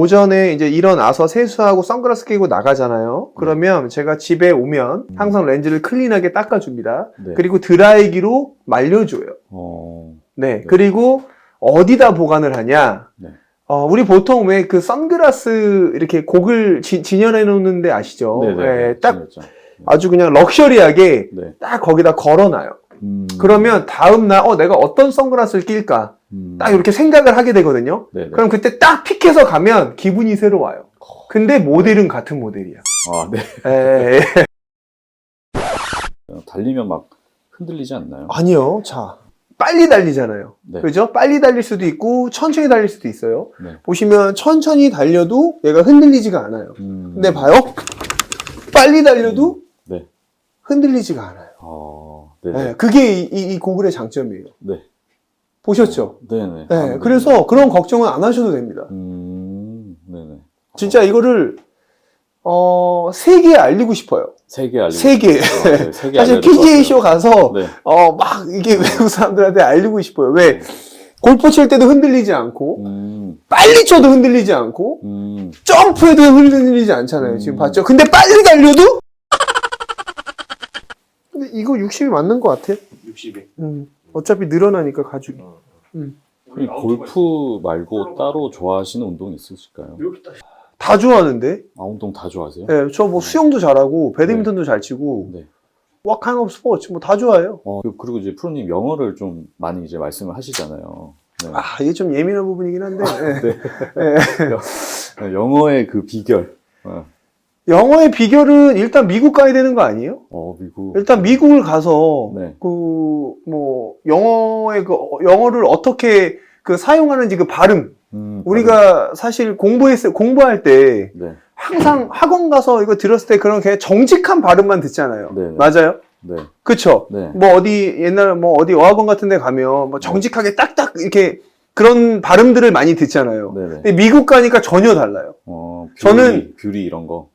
오전에 이제 일어나서 세수하고 선글라스 끼고 나가잖아요. 그러면 제가 집에 오면 음. 항상 렌즈를 클린하게 닦아줍니다. 네. 그리고 드라이기로 말려줘요. 어, 네. 그리고 어디다 보관을 하냐? 네. 어, 우리 보통 왜 그 선글라스 이렇게 지- 진열해 놓는데 아시죠? 네네. 예, 딱 그렇죠. 아주 그냥 럭셔리하게 네. 딱 거기다 걸어놔요. 음, 그러면 다음 날, 어, 내가 어떤 선글라스를 낄까? 음, 딱 이렇게 생각을 하게 되거든요. 네네. 그럼 그때 딱 픽해서 가면 기분이 새로워요. 근데 모델은 같은 모델이야. 아, 네. 에, 에. 달리면 막 흔들리지 않나요? 아니요. 자, 빨리 달리잖아요. 네. 그죠? 빨리 달릴 수도 있고, 천천히 달릴 수도 있어요. 네. 보시면 천천히 달려도 얘가 흔들리지가 않아요. 음, 근데 봐요. 빨리 달려도 네. 흔들리지가 않아요. 어. 네, 그게 이, 이- 이 고글의 장점이에요. 네. 보셨죠? 네네. 네, 아, 그래서 그런 걱정은 안 하셔도 됩니다. 음, 네네. 진짜 이거를 어, 세계에 알리고 싶어요. 세개 알리고. 세계. 싶어요. 네, 세개 사실 PGA 쇼 가서. 네. 어, 막 이게 외국 사람들한테 알리고 싶어요. 왜? 골프 칠 때도 흔들리지 않고 음, 빨리 쳐도 흔들리지 않고 음, 점프해도 흔들리지 않잖아요. 지금 음. 봤죠? 근데 빨리 달려도 이거 60이 맞는 것 같아. 60이. 음. 어차피 늘어나니까 가죽이. 이 골프 말고 따로 좋아하시는 운동 있으실까요? 이렇게. 다 좋아하는데. 아, 운동 다 좋아하세요? 예, 저 뭐 수영도 잘하고 배드민턴도 잘 치고 네. what kind of sports 뭐다 좋아해요. 어, 그리고 이제 프로님 영어를 좀 많이 이제 말씀을 하시잖아요. 네. 아 이게 좀 예민한 부분이긴 한데 예. 네, 영어의 그 비결. 어, 영어의 비결은 일단 미국 가야 되는 거 아니에요? 어, 미국. 일단 미국을 가서 네. 그뭐 영어의 그 어- 영어를 어떻게 그 사용하는지 그 발음 음, 우리가 사실 공부했을 공부할 때 네, 항상 학원 가서 이거 들었을 때 그런 그냥 정직한 발음만 듣잖아요. 네, 네. 맞아요? 네, 그쵸? 네. 뭐 어디 옛날 뭐 어디 어학원 같은 데 가면 뭐 정직하게 딱딱 이렇게 그런 발음들을 많이 듣잖아요. 네, 네. 근데 미국 가니까 전혀 달라요. 어, 뷰리, 저는- 뷰리 이런 거.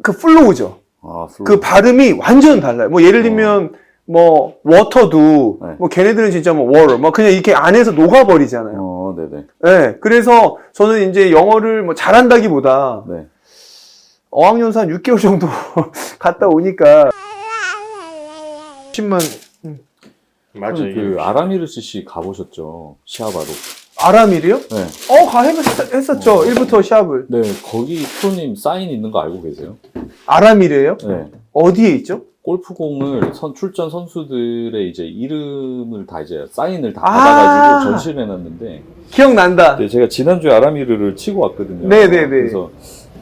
네. 그 플로우죠. 아, 플로. 그 발음이 완전 달라요. 뭐 예를 들면 뭐 워터도 네. 뭐 걔네들은 진짜 뭐 워터 뭐 그냥 이렇게 안에서 녹아버리잖아요. 어, 네, 네. 네. 그래서 저는 이제 영어를 뭐 잘한다기보다 네. 어학연수 한 6개월 정도 갔다 오니까 10만 맞아. 그럼 이게 그 아라미르스 씨 가보셨죠? 시아바로. 아라밀이요? 네. 어, 가 해봤, 했었죠. 어. 1부터 시합을. 네, 거기 프로님 사인 있는 거 알고 계세요? 아라밀이에요? 네. 어디에 있죠? 골프공을 선, 출전 선수들의 이제 이름을 다 이제 사인을 다 아. 받아가지고 전시를 해놨는데, 기억난다. 네, 제가 지난주에 아라미르를 치고 왔거든요. 네네네. 그래서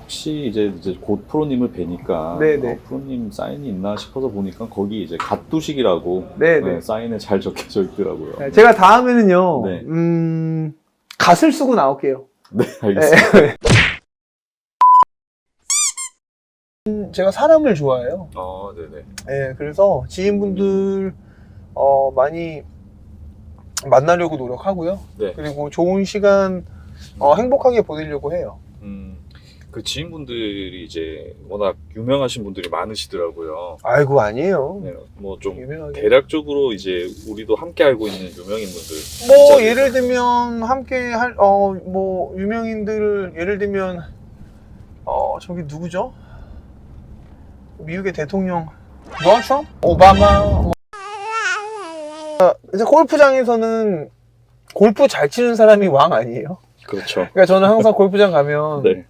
혹시 이제, 이제 곧 프로님을 뵈니까, 네네. 어, 프로님 사인이 있나 싶어서 보니까 거기 이제 갓두식이라고 네네. 네, 사인에 잘 적혀져 있더라고요. 네, 제가 다음에는요, 네. 음, 갓을 쓰고 나올게요. 네, 알겠습니다. 네. 음, 제가 사람을 좋아해요. 어, 네네. 네, 그래서 지인분들, 어, 많이 만나려고 노력하고요. 네. 그리고 좋은 시간, 어, 행복하게 보내려고 해요. 음, 그 지인분들이 이제 워낙 유명하신 분들이 많으시더라고요. 아이고, 아니에요. 네, 뭐좀 유명하게. 대략적으로 이제 우리도 함께 알고 있는 유명인 분들. 뭐 진짜 예를 들면 함께 할 어 뭐 유명인들 예를 들면 어 저기 누구죠? 미국의 대통령 도널드 트럼프, 오바마. 뭐. 아, 이제 골프장에서는 골프 잘 치는 사람이 왕 아니에요? 그렇죠. 그러니까 저는 항상 골프장 가면 네.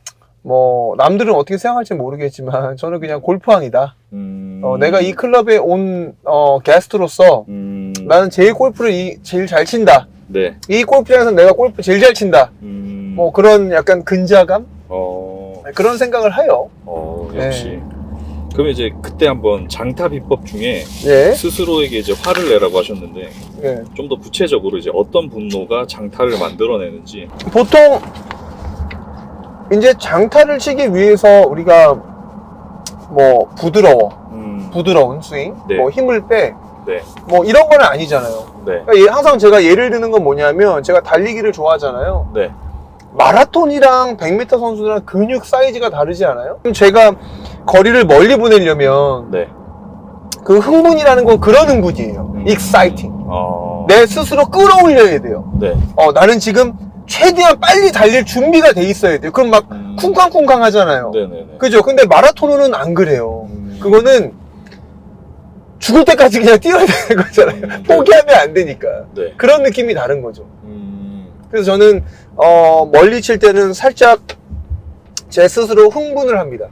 뭐 남들은 어떻게 생각할지 모르겠지만 저는 그냥 골프왕이다. 음, 어, 내가 이 클럽에 온 어, 게스트로서 음, 나는 제일 골프를 이- 제일 잘 친다. 네. 이 골프장에서 내가 골프 제일 잘 친다. 음, 뭐 그런 약간 근자감 어, 그런 생각을 해요. 어, 네. 역시. 그럼 이제 그때 한번 장타 비법 중에 예. 스스로에게 이제 화를 내라고 하셨는데 예. 좀더 구체적으로 이제 어떤 분노가 장타를 만들어내는지. 보통 이제 장타를 치기 위해서 우리가 뭐 부드러워, 음, 부드러운 스윙, 네. 뭐 힘을 빼, 네. 뭐 이런 거는 아니잖아요. 네. 그러니까 예- 항상 제가 예를 드는 건 뭐냐면 제가 달리기를 좋아하잖아요. 네. 마라톤이랑 100m 선수들은 근육 사이즈가 다르지 않아요? 그럼 제가 거리를 멀리 보내려면 네. 그 흥분이라는 건 그런 흥분이에요. 음. exciting. 어, 내 스스로 끌어올려야 돼요. 네. 어, 나는 지금 최대한 빨리 달릴 준비가 돼 있어야 돼요. 그럼 막 음. 쿵쾅쿵쾅 하잖아요. 네네네. 그죠? 근데 마라톤은 안 그래요. 음. 그거는 죽을 때까지 그냥 뛰어야 되는 거잖아요. 음, 네. 포기하면 안 되니까. 네. 그런 느낌이 다른 거죠. 음. 그래서 저는 어, 멀리 칠 때는 살짝 제 스스로 흥분을 합니다.